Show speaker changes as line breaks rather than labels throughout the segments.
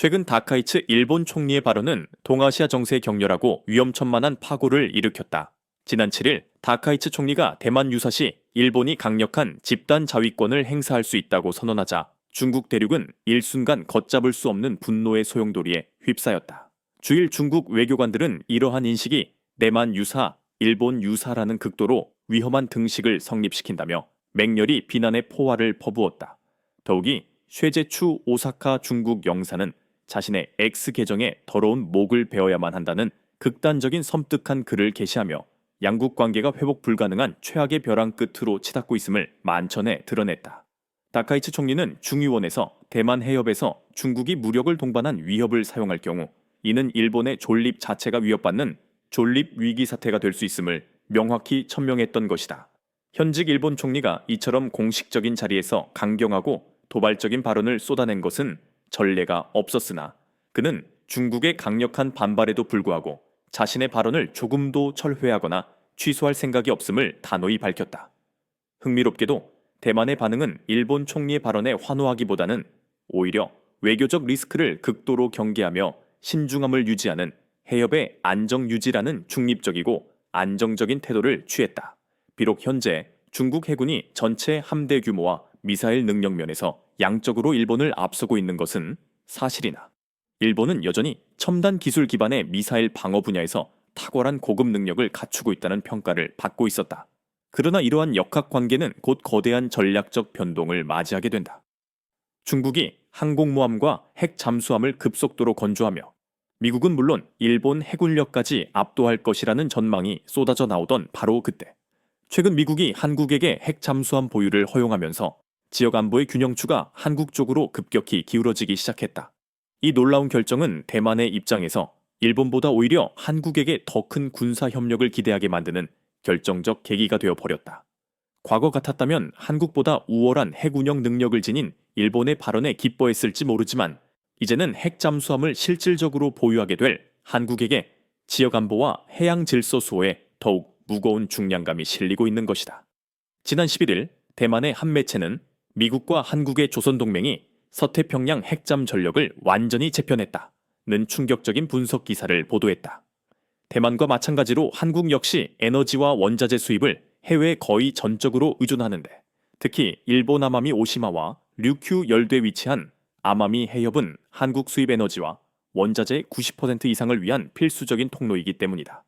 최근 다카이츠 일본 총리의 발언은 동아시아 정세에 격렬하고 위험천만한 파고를 일으켰다. 지난 7일 다카이츠 총리가 대만 유사시 일본이 강력한 집단 자위권을 행사할 수 있다고 선언하자 중국 대륙은 일순간 걷잡을 수 없는 분노의 소용돌이에 휩싸였다. 주일 중국 외교관들은 이러한 인식이 내만 유사, 일본 유사라는 극도로 위험한 등식을 성립시킨다며 맹렬히 비난의 포화를 퍼부었다. 더욱이 쉐제추 오사카 중국 영사는 자신의 X 계정에 더러운 목을 베어야만 한다는 극단적인 섬뜩한 글을 게시하며 양국 관계가 회복 불가능한 최악의 벼랑 끝으로 치닫고 있음을 만천에 드러냈다. 다카이츠 총리는 중의원에서 대만 해협에서 중국이 무력을 동반한 위협을 사용할 경우 이는 일본의 존립 자체가 위협받는 존립 위기 사태가 될 수 있음을 명확히 천명했던 것이다. 현직 일본 총리가 이처럼 공식적인 자리에서 강경하고 도발적인 발언을 쏟아낸 것은 전례가 없었으나 그는 중국의 강력한 반발에도 불구하고 자신의 발언을 조금도 철회하거나 취소할 생각이 없음을 단호히 밝혔다. 흥미롭게도 대만의 반응은 일본 총리의 발언에 환호하기보다는 오히려 외교적 리스크를 극도로 경계하며 신중함을 유지하는 해협의 안정 유지라는 중립적이고 안정적인 태도를 취했다. 비록 현재 중국 해군이 전체 함대 규모와 미사일 능력 면에서 양적으로 일본을 앞서고 있는 것은 사실이나 일본은 여전히 첨단 기술 기반의 미사일 방어 분야에서 탁월한 고급 능력을 갖추고 있다는 평가를 받고 있었다. 그러나 이러한 역학 관계는 곧 거대한 전략적 변동을 맞이하게 된다. 중국이 항공모함과 핵 잠수함을 급속도로 건조하며 미국은 물론 일본 해군력까지 압도할 것이라는 전망이 쏟아져 나오던 바로 그때 최근 미국이 한국에게 핵 잠수함 보유를 허용하면서 지역 안보의 균형추가 한국 쪽으로 급격히 기울어지기 시작했다. 이 놀라운 결정은 대만의 입장에서 일본보다 오히려 한국에게 더 큰 군사 협력을 기대하게 만드는 결정적 계기가 되어 버렸다. 과거 같았다면 한국보다 우월한 핵운영 능력을 지닌 일본의 발언에 기뻐했을지 모르지만 이제는 핵 잠수함을 실질적으로 보유하게 될 한국에게 지역 안보와 해양 질서 수호에 더욱 무거운 중량감이 실리고 있는 것이다. 지난 11일 대만의 한 매체는 미국과 한국의 조선동맹이 서태평양 핵잠 전력을 완전히 재편했다는 충격적인 분석 기사를 보도했다. 대만과 마찬가지로 한국 역시 에너지와 원자재 수입을 해외에 거의 전적으로 의존하는데 특히 일본 아마미 오시마와 류큐 열도에 위치한 아마미 해협은 한국 수입 에너지와 원자재 90% 이상을 위한 필수적인 통로이기 때문이다.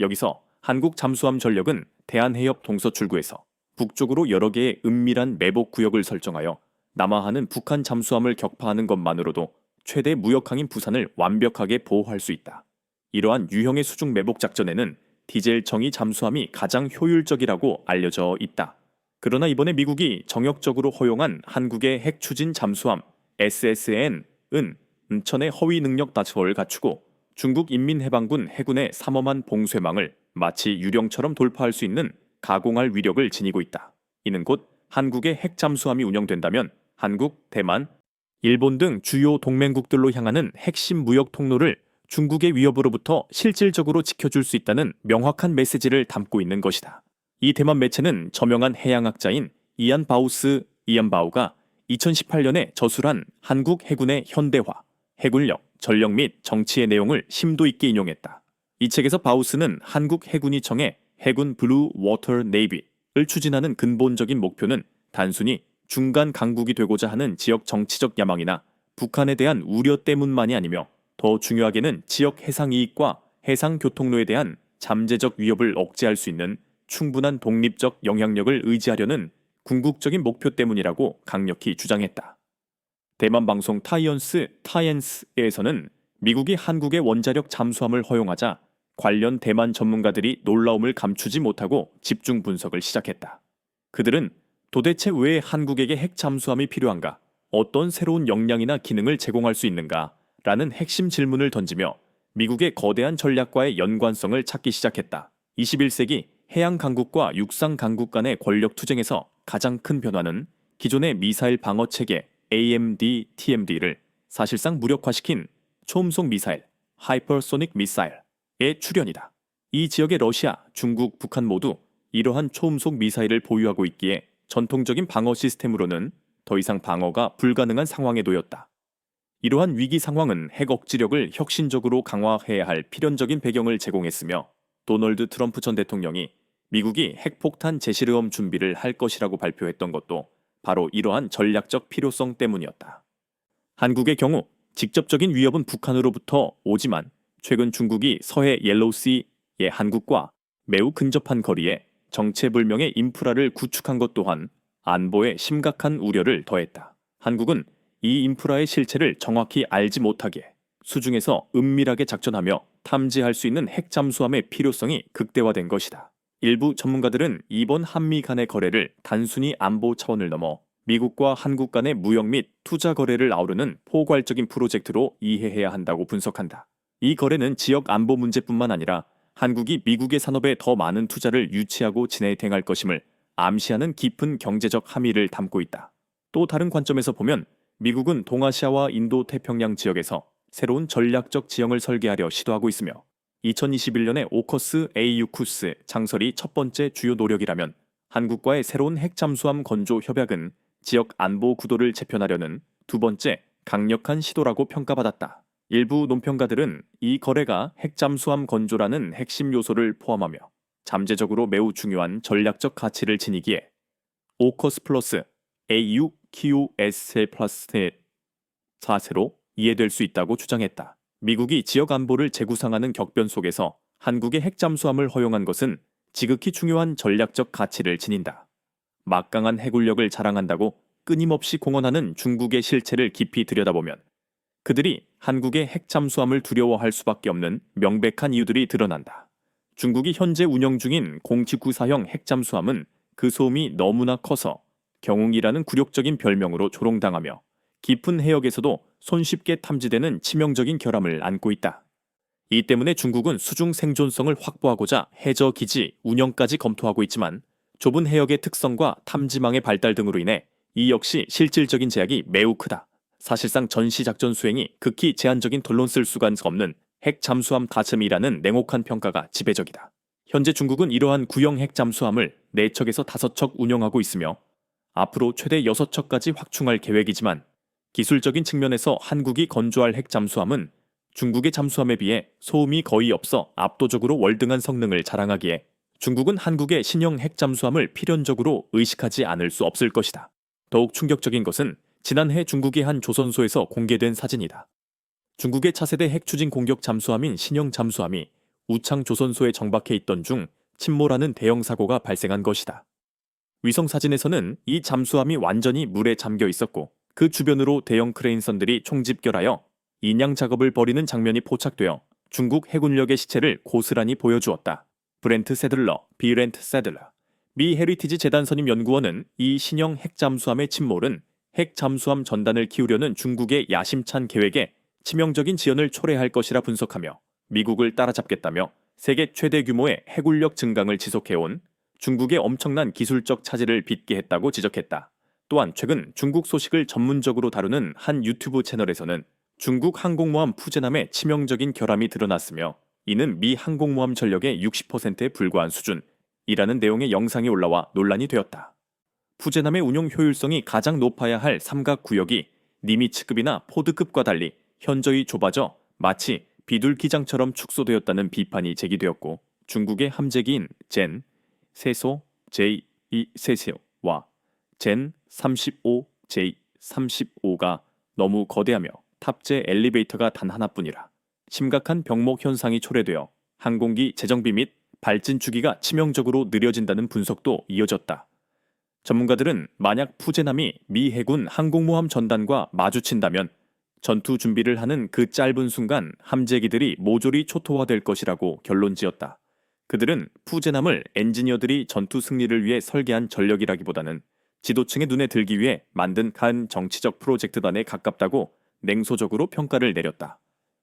여기서 한국 잠수함 전력은 대한해협 동서 출구에서 북쪽으로 여러 개의 은밀한 매복 구역을 설정하여 남하하는 북한 잠수함을 격파하는 것만으로도 최대 무역항인 부산을 완벽하게 보호할 수 있다. 이러한 유형의 수중 매복 작전에는 디젤 정의 잠수함이 가장 효율적이라고 알려져 있다. 그러나 이번에 미국이 정역적으로 허용한 한국의 핵 추진 잠수함 SSN은 인천의 허위 능력 다처를 갖추고 중국 인민해방군 해군의 삼엄한 봉쇄망을 마치 유령처럼 돌파할 수 있는 가공할 위력을 지니고 있다. 이는 곧 한국의 핵 잠수함이 운영된다면 한국, 대만, 일본 등 주요 동맹국들로 향하는 핵심 무역 통로를 중국의 위협으로부터 실질적으로 지켜줄 수 있다는 명확한 메시지를 담고 있는 것이다. 이 대만 매체는 저명한 해양학자인 이안 바우스 이안 바우가 2018년에 저술한 한국 해군의 현대화, 해군력, 전력 및 정치의 내용을 심도 있게 인용했다. 이 책에서 바우스는 한국 해군이 청해 해군 블루 워터 네이비를 추진하는 근본적인 목표는 단순히 중간 강국이 되고자 하는 지역 정치적 야망이나 북한에 대한 우려 때문만이 아니며 더 중요하게는 지역 해상 이익과 해상 교통로에 대한 잠재적 위협을 억제할 수 있는 충분한 독립적 영향력을 의지하려는 궁극적인 목표 때문이라고 강력히 주장했다. 대만 방송 타이언스 타이언스에서는 미국이 한국의 원자력 잠수함을 허용하자 관련 대만 전문가들이 놀라움을 감추지 못하고 집중 분석을 시작했다. 그들은 도대체 왜 한국에게 핵 잠수함이 필요한가? 어떤 새로운 역량이나 기능을 제공할 수 있는가? 라는 핵심 질문을 던지며 미국의 거대한 전략과의 연관성을 찾기 시작했다. 21세기 해양 강국과 육상 강국 간의 권력 투쟁에서 가장 큰 변화는 기존의 미사일 방어 체계 AMD, TMD를 사실상 무력화시킨 초음속 미사일, 하이퍼소닉 미사일 의 출현이다. 이 지역의 러시아, 중국, 북한 모두 이러한 초음속 미사일을 보유하고 있기에 전통적인 방어 시스템으로는 더 이상 방어가 불가능한 상황에 놓였다. 이러한 위기 상황은 핵 억지력을 혁신적으로 강화해야 할 필연적인 배경을 제공했으며 도널드 트럼프 전 대통령이 미국이 핵폭탄 재실험 준비를 할 것이라고 발표했던 것도 바로 이러한 전략적 필요성 때문이었다. 한국의 경우 직접적인 위협은 북한으로부터 오지만 최근 중국이 서해 옐로우시의 한국과 매우 근접한 거리에 정체불명의 인프라를 구축한 것 또한 안보에 심각한 우려를 더했다. 한국은 이 인프라의 실체를 정확히 알지 못하게 수중에서 은밀하게 작전하며 탐지할 수 있는 핵 잠수함의 필요성이 극대화된 것이다. 일부 전문가들은 이번 한미 간의 거래를 단순히 안보 차원을 넘어 미국과 한국 간의 무역 및 투자 거래를 아우르는 포괄적인 프로젝트로 이해해야 한다고 분석한다. 이 거래는 지역 안보 문제뿐만 아니라 한국이 미국의 산업에 더 많은 투자를 유치하고 진행할 것임을 암시하는 깊은 경제적 함의를 담고 있다. 또 다른 관점에서 보면 미국은 동아시아와 인도 태평양 지역에서 새로운 전략적 지형을 설계하려 시도하고 있으며 2021년에 오커스 에이유쿠스 창설이 첫 번째 주요 노력이라면 한국과의 새로운 핵 잠수함 건조 협약은 지역 안보 구도를 재편하려는 두 번째 강력한 시도라고 평가받았다. 일부 논평가들은 이 거래가 핵 잠수함 건조라는 핵심 요소를 포함하며 잠재적으로 매우 중요한 전략적 가치를 지니기에 오커스 플러스 AUQS 플러스의 사세로 이해될 수 있다고 주장했다. 미국이 지역 안보를 재구상하는 격변 속에서 한국의 핵 잠수함을 허용한 것은 지극히 중요한 전략적 가치를 지닌다. 막강한 해군력을 자랑한다고 끊임없이 공언하는 중국의 실체를 깊이 들여다보면 그들이 한국의 핵 잠수함을 두려워할 수밖에 없는 명백한 이유들이 드러난다. 중국이 현재 운영 중인 079사형 핵 잠수함은 그 소음이 너무나 커서 경웅이라는 굴욕적인 별명으로 조롱당하며 깊은 해역에서도 손쉽게 탐지되는 치명적인 결함을 안고 있다. 이 때문에 중국은 수중 생존성을 확보하고자 해저 기지 운영까지 검토하고 있지만 좁은 해역의 특성과 탐지망의 발달 등으로 인해 이 역시 실질적인 제약이 매우 크다. 사실상 전시 작전 수행이 극히 제한적인 돈론 쓸 수가 없는 핵 잠수함 가슴이라는 냉혹한 평가가 지배적이다. 현재 중국은 이러한 구형 핵 잠수함을 4척에서 5척 운영하고 있으며 앞으로 최대 6척까지 확충할 계획이지만 기술적인 측면에서 한국이 건조할 핵 잠수함은 중국의 잠수함에 비해 소음이 거의 없어 압도적으로 월등한 성능을 자랑하기에 중국은 한국의 신형 핵 잠수함을 필연적으로 의식하지 않을 수 없을 것이다. 더욱 충격적인 것은 지난해 중국의 한 조선소에서 공개된 사진이다. 중국의 차세대 핵 추진 공격 잠수함인 신형 잠수함이 우창 조선소에 정박해 있던 중 침몰하는 대형 사고가 발생한 것이다. 위성 사진에서는 이 잠수함이 완전히 물에 잠겨 있었고 그 주변으로 대형 크레인선들이 총집결하여 인양 작업을 벌이는 장면이 포착되어 중국 해군력의 시체를 고스란히 보여주었다. 브렌트 세들러, 비렌트 세들러. 미 헤리티지 재단 선임 연구원은 이 신형 핵 잠수함의 침몰은 핵 잠수함 전단을 키우려는 중국의 야심찬 계획에 치명적인 지연을 초래할 것이라 분석하며 미국을 따라잡겠다며 세계 최대 규모의 해군력 증강을 지속해온 중국의 엄청난 기술적 차질을 빚게 했다고 지적했다. 또한 최근 중국 소식을 전문적으로 다루는 한 유튜브 채널에서는 중국 항공모함 푸제남의 치명적인 결함이 드러났으며 이는 미 항공모함 전력의 60%에 불과한 수준이라는 내용의 영상이 올라와 논란이 되었다. 푸제남의 운용 효율성이 가장 높아야 할 삼각 구역이 니미츠급이나 포드급과 달리 현저히 좁아져 마치 비둘 기장처럼 축소되었다는 비판이 제기되었고 중국의 함재기인 젠, 세소, J2 세세와 젠 35J 35가 너무 거대하며 탑재 엘리베이터가 단 하나뿐이라 심각한 병목 현상이 초래되어 항공기 재정비 및 발진 주기가 치명적으로 느려진다는 분석도 이어졌다. 전문가들은 만약 푸제남이 미 해군 항공모함 전단과 마주친다면 전투 준비를 하는 그 짧은 순간 함재기들이 모조리 초토화될 것이라고 결론 지었다. 그들은 푸제남을 엔지니어들이 전투 승리를 위해 설계한 전력이라기보다는 지도층의 눈에 들기 위해 만든 간 정치적 프로젝트단에 가깝다고 냉소적으로 평가를 내렸다.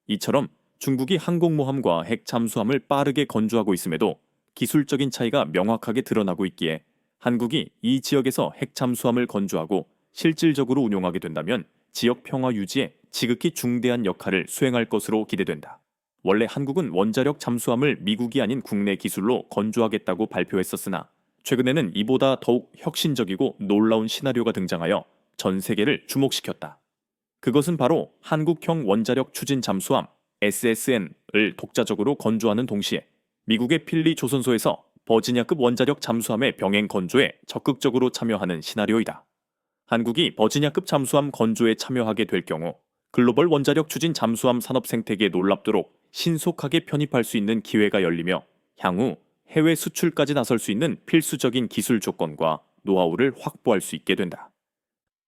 이처럼 중국이 항공모함과 핵 잠수함을 빠르게 건조하고 있음에도 기술적인 차이가 명확하게 드러나고 있기에 한국이 이 지역에서 핵 잠수함을 건조하고 실질적으로 운용하게 된다면 지역 평화 유지에 지극히 중대한 역할을 수행할 것으로 기대된다. 원래 한국은 원자력 잠수함을 미국이 아닌 국내 기술로 건조하겠다고 발표했었으나 최근에는 이보다 더욱 혁신적이고 놀라운 시나리오가 등장하여 전 세계를 주목시켰다. 그것은 바로 한국형 원자력 추진 잠수함 SSN을 독자적으로 건조하는 동시에 미국의 필리 조선소에서 버지니아급 원자력 잠수함의 병행 건조에 적극적으로 참여하는 시나리오이다. 한국이 버지니아급 잠수함 건조에 참여하게 될 경우 글로벌 원자력 추진 잠수함 산업 생태계에 놀랍도록 신속하게 편입할 수 있는 기회가 열리며 향후 해외 수출까지 나설 수 있는 필수적인 기술 조건과 노하우를 확보할 수 있게 된다.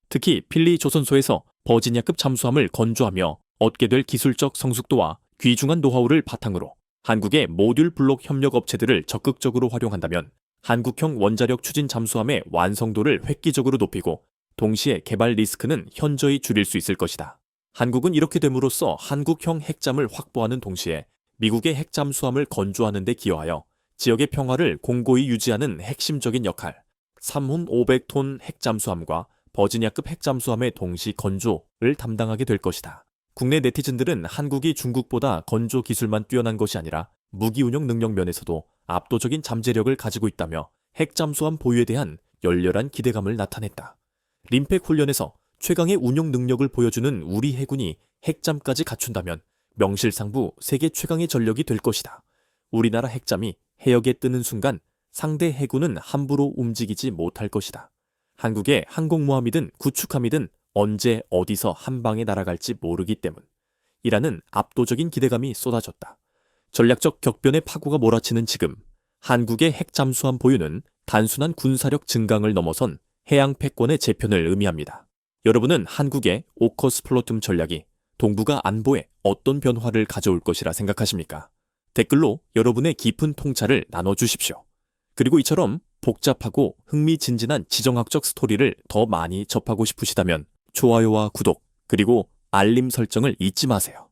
특히 필리 조선소에서 버지니아급 잠수함을 건조하며 얻게 될 기술적 성숙도와 귀중한 노하우를 바탕으로 한국의 모듈 블록 협력 업체들을 적극적으로 활용한다면 한국형 원자력 추진 잠수함의 완성도를 획기적으로 높이고 동시에 개발 리스크는 현저히 줄일 수 있을 것이다. 한국은 이렇게 됨으로써 한국형 핵잠을 확보하는 동시에 미국의 핵잠수함을 건조하는 데 기여하여 지역의 평화를 공고히 유지하는 핵심적인 역할, 3혼 500톤 핵잠수함과 버지니아급 핵잠수함의 동시 건조를 담당하게 될 것이다. 국내 네티즌들은 한국이 중국보다 건조 기술만 뛰어난 것이 아니라 무기 운용 능력 면에서도 압도적인 잠재력을 가지고 있다며 핵 잠수함 보유에 대한 열렬한 기대감을 나타냈다. 림팩 훈련에서 최강의 운용 능력을 보여주는 우리 해군이 핵잠까지 갖춘다면 명실상부 세계 최강의 전력이 될 것이다. 우리나라 핵잠이 해역에 뜨는 순간 상대 해군은 함부로 움직이지 못할 것이다. 한국의 항공모함이든 구축함이든 언제 어디서 한 방에 날아갈지 모르기 때문. 이라는 압도적인 기대감이 쏟아졌다. 전략적 격변의 파고가 몰아치는 지금 한국의 핵 잠수함 보유는 단순한 군사력 증강을 넘어선 해양 패권의 재편을 의미합니다. 여러분은 한국의 오커스 플로툼 전략이 동북아 안보에 어떤 변화를 가져올 것이라 생각하십니까? 댓글로 여러분의 깊은 통찰을 나눠주십시오. 그리고 이처럼 복잡하고 흥미진진한 지정학적 스토리를 더 많이 접하고 싶으시다면 좋아요와 구독, 그리고 알림 설정을 잊지 마세요.